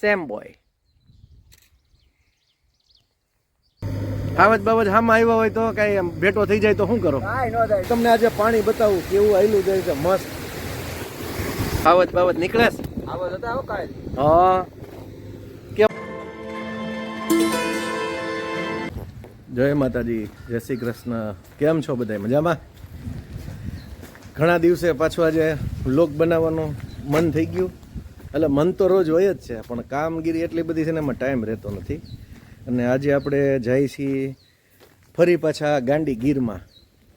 Same boy આવત બાબત હામાં આવ્યા હોય તો કઈ એમ ભેટો થઈ જાય તો શું કરો? કાંઈ ન થાય. તમને આજે પાણી બતાવું કેવું આયલું જાય છે મસ્ત. આવત બાબત નીકળે છે? આવો આવો કાંઈ. હા. કેમ જય માતાજી જય શ્રી કૃષ્ણ. કેમ છો બધા? મજામાં? ઘણા દિવસે પાછું આજે લોક બનાવવાનું મન થઈ ગયું. એટલે મન તો રોજ હોય જ છે, પણ કામગીરી એટલી બધી છે ને એમાં ટાઈમ રહેતો નથી. અને આજે આપણે જઈએ છીએ ફરી પાછા ગાંડી ગીરમાં.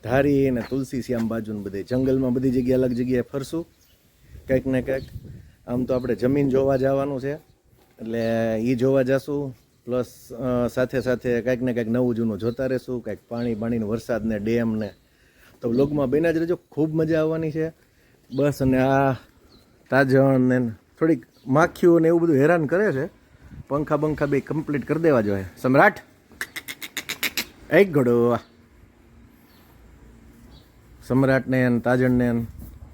ધારી અને તુલસી શ્યામ બાજુને બધે. જંગલમાં બધી જગ્યાએ અલગ જગ્યાએ ફરશું. કંઈક ને કંઈક. આમ તો આપણે જમીન જોવા જવાનું છે. એટલે એ જોવા જશું. પ્લસ સાથે સાથે કંઈક ને કંઈક નવું જૂનું જોતા રહેશું. કંઈક પાણી પાણીને વરસાદને ડેમને તો વ્લોગમાં બેના જ રહેજો. ખૂબ મજા આવવાની છે. બસ અને આ તાજણ ને થોડીક માખીઓ ને એવું બધું હેરાન કરે છે. પંખા બંખા બે કમ્પ્લીટ કરી દેવા જોઈએ. સમ્રાટ, એક ઘડો સમ્રાટને તાજણને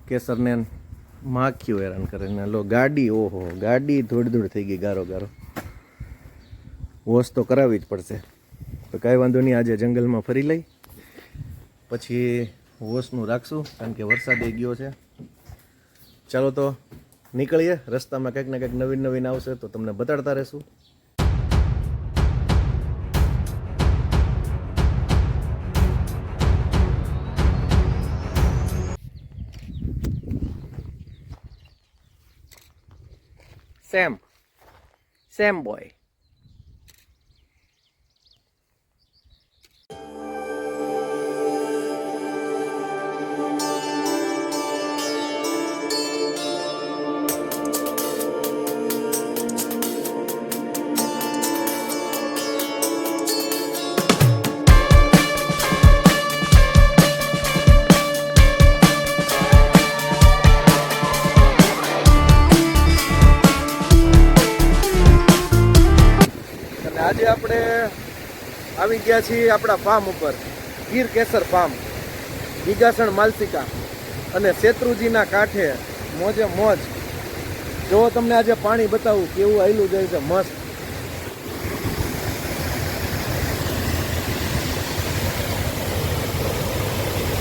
કેસરને માખીઓ હેરાન કરે ને લો, ગાડી, ઓહો, ગાડી ધૂળ ધૂળ થઈ ગઈ ગારો ગારો. વોશ તો કરાવવી જ પડશે. તો કાંઈ વાંધો નહીં, આજે જંગલમાં ફરી લઈ. પછી વોશનું રાખશું, કારણ કે વરસાદ એ ગયો છે. ચાલો તો નીકળીએ. રસ્તામાં કંઈક ને કંઈક નવીન નવીન આવશે તો તમને બતાડતા રહેશું. સેમ સેમ બોય આવી ગયા છીએ આપણા ફાર્મ ઉપર. ગીર કેસર ફાર્મ ગીગાસણ માલસિકા અને શેત્રુજીના કાંઠે મોજે મોજ. જો તમને આજે પાણી બતાવું કેવું આવેલું જાય છે, મસ્ત.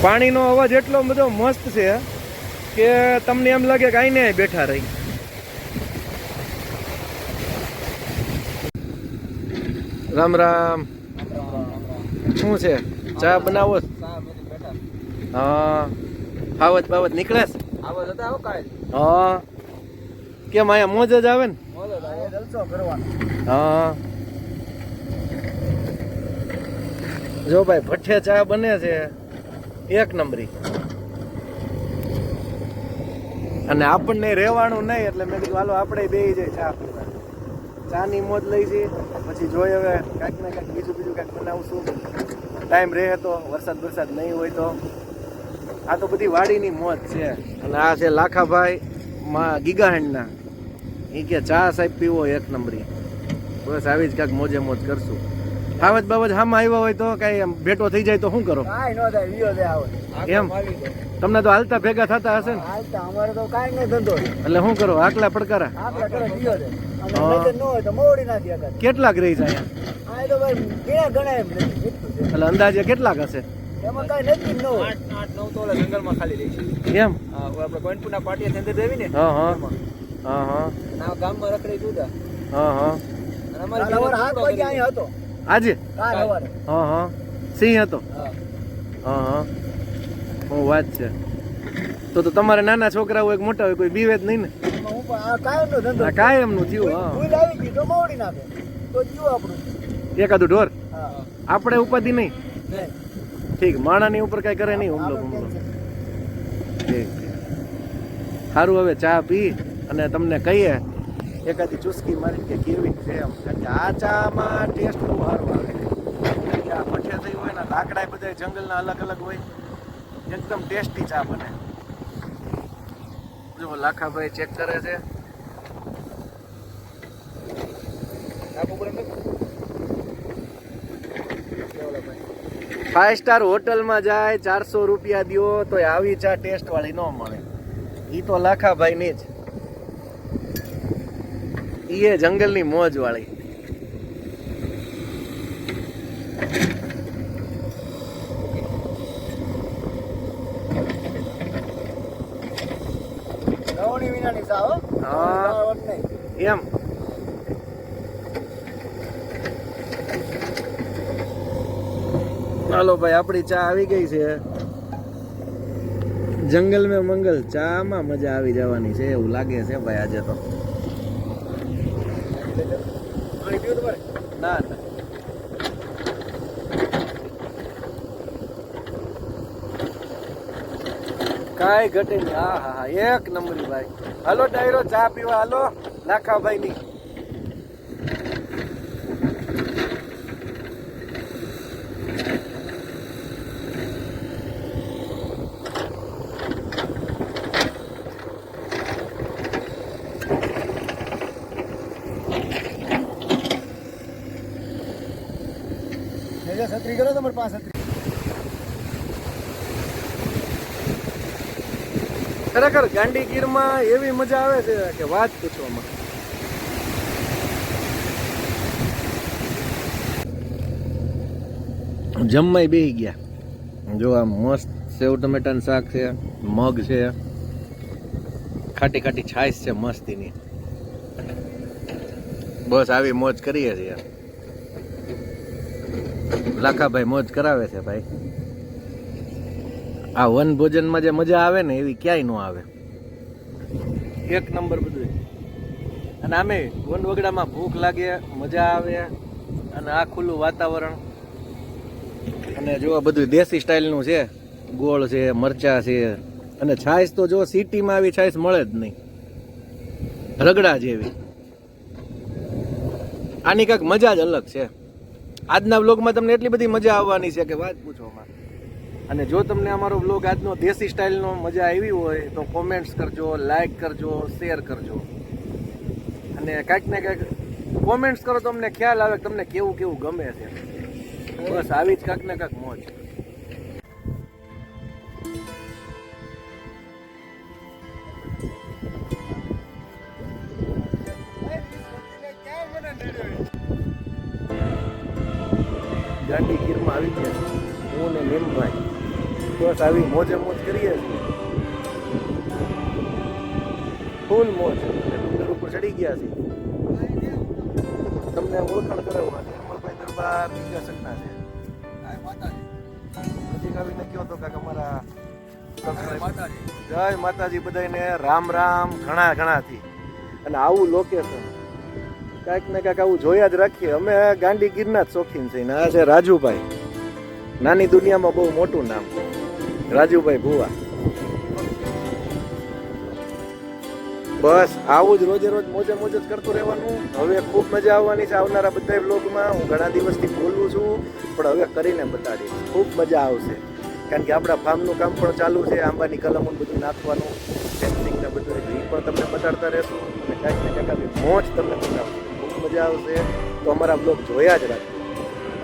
પાણીનો અવાજ એટલો બધો મસ્ત છે કે તમને એમ લાગે કે આઈને બેઠા રહી. રામ રામ. શું છે? ચા બનાવો? હા. આવત બાવત નીકળે હા. કેમ અહીંયા મોજ જ આવે ને? હા. જો ભાઈ ભઠ્ઠે ચા બને છે એક નંબરી. અને આપણને રહેવાનું નહીં એટલે મેં કીધું હાલો આપણે બે જાય ચા પીવા. ચાની મોજ લઈ છે. પછી જોઈ હવે કાંઈક ને કાંઈક બીજું બીજું કાંઈક બનાવશું. ટાઈમ રહે તો, વરસાદ વરસાદ નહીં હોય તો. આ તો બધી વાડીની મોજ છે. અને આ છે લાખાભાઈ માં ગીગાહેન્ડના એ કે ચા સાહેબ પીવો એક નંબરી. બસ આવી જ કાંઈક મોજે મોજ કરશું. આવત બાબત હામાં આવ્યા હોય તો કઈ ભેટો થઈ જાય તો શું કરો? કાંઈ ન થાય વિયો દે આવે. એમ? તમને તો હાલતા ભેગા થતા હશે ને? હાલતા અમારે તો કાંઈ નહીં ધંધો એટલે શું કરો આકલા પડકારા? કેટલાક રહી જાય એટલું અંદાજે કેટલાક હશે? એમાં કાંઈ નથી નવ આઠ આઠ નવ તો જંગલમાં ખાલી રહી છે. એમ? આપણે કોઈનપુરના પાટિયા અંદર દેવી ને હા. હા હા. હા ગામમાં રખડી જુદા. હા હા. અમારે હાથ હતો. આજે? હા હા સિંહ હતો? હા. હા હા. વાત છે. તો તો તમારે નાના છોકરા હોય મોટા હોય કોઈ બીવે જ નહીં ને? આ કાયમનો ધંધો કાયમનું થયું હા. એકાદું ઢોર? આપણે ઉપાધિ નહીં? નહીં. ઠીક માણાની ઉપર કઈ કરે નહીં હુમલો હુમલો. ઠીક સારું હવે ચા પી અને તમને કહીએ એકાદી ચુસ્કી મારી કે કેવી છે એમ. કારણ કે આ ચામાં ટેસ્ટ બહુ સારો આવે. કે આ ભઠ્ઠે થઈ હોય ને લાકડા બધા જંગલના અલગ અલગ હોય. એકદમ ટેસ્ટી ચા બને. જો લાખાભાઈ ચેક કરે છે. ફાઈવ સ્ટાર હોટલમાં જાય, ચારસો રૂપિયા દો તો આવી ચા ટેસ્ટ વાળી ન મળે. એ તો લાખાભાઈ ની જ. એ જંગલની મોજ વાળી. એમ. હાલો ભાઈ આપણી ચા આવી ગઈ છે. જંગલ મેં મંગલ ચામાં મજા આવી જવાની છે એવું લાગે છે ભાઈ આજે તો. ના ના કાંઈ ઘટે નહીં. હા હા હા. એક નંબરી ભાઈ. હાલો, ડાયરો, ચા પીવા હાલો. લાખાભાઈ ની મેજર છત્રી કરો તમારે પાંચ ખરેખર ગાંડી ગીરમાં એવી મજા આવે છે કે વાત પૂછવામાં. જમવાય બેહી ગયા. જો આ મસ્ત સેવ ટમેટાનું શાક છે, મગ છે, ખાટી ખાટી છાશ છે મસ્તીની. બસ આવી મોજ કરીએ છીએ. લાખાભાઈ મોજ કરાવે છે ભાઈ. આ વન ભોજનમાં જે મજા આવે ને એવી ક્યાંય ન આવે. એક નંબર બધું. અને આમે વન વગડામાં ભૂખ લાગે મજા આવે અને આ ખુલ્લું વાતાવરણ. અને જો બધું દેશી સ્ટાઇલનું છે ગોળ છે મરચા છે અને છાશ તો જો સિટીમાં આવી છાશ મળે જ નહીં. રગડા જેવી. આની કંઈક મજા જ અલગ છે. આજના વ્લોગમાં તમને એટલી બધી મજા આવવાની છે કે વાત પૂછવામાં અને જો તમને અમારો વ્લોગ આજનો દેશી સ્ટાઇલનો મજા આવી હોય, તો કોમેન્ટ્સ કરજો લાઈક કરજો શેર કરજો. અને કાંઈક ને કાંઈક કોમેન્ટ્સ કરો તો અમને ખ્યાલ આવે તમને કેવું કેવું ગમે છે. બસ આવી જ કાંઈક ને કાંઈક મોજ. આવી ગયા હું ને નીમભાઈ બસ આવી મોજે મોજ કરીએ છીએ. ફૂલ મોજ. ડુંગર ઉપર ચડી ગયા છીએ. તમને ઓળખાણ કરાવવા નિર્મલભાઈ દરબાર બીજા શકના છે. નજીક આવીને કહો તો કાંક અમારા જય માતાજી. બધાને રામ રામ ઘણા ઘણાથી અને આવું લોકેશન કાંઈક ને કાંઈક આવું જોયા જ રાખીએ. અમે ગાંડી ગીરના જ શોખીન છે ને આ છે રાજુભાઈ. નાની દુનિયામાં બહુ મોટું નામ. રાજુભાઈ ભુવા. બસ, આવું જ રોજે રોજ મોજે મોજ જ કરતું રહેવાનું. હવે ખૂબ મજા આવવાની છે આવનારા બધા બ્લોગમાં હું ઘણા દિવસથી બોલું છું, પણ હવે કરીને બતાડીશ. ખૂબ મજા આવશે. કારણ કે આપણા ફાર્મનું કામ પણ ચાલુ છે, આંબાની કલમો બધું નાખવાનું ફેન્સિંગ ને બધું એ પણ તમને બતાડતા રહેશું. અને કાંઈક ને કાંઈક મોજ તમને બતાવશું. ખૂબ મજા આવશે. તો અમારા બ્લોગ જોયા જ રાખજો.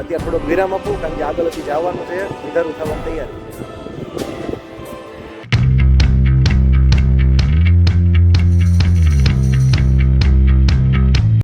અત્યારે થોડોક વિરામ આપું કારણ કે આગળ હજી જવાનું છે. વિધારું થવાનું તૈયાર.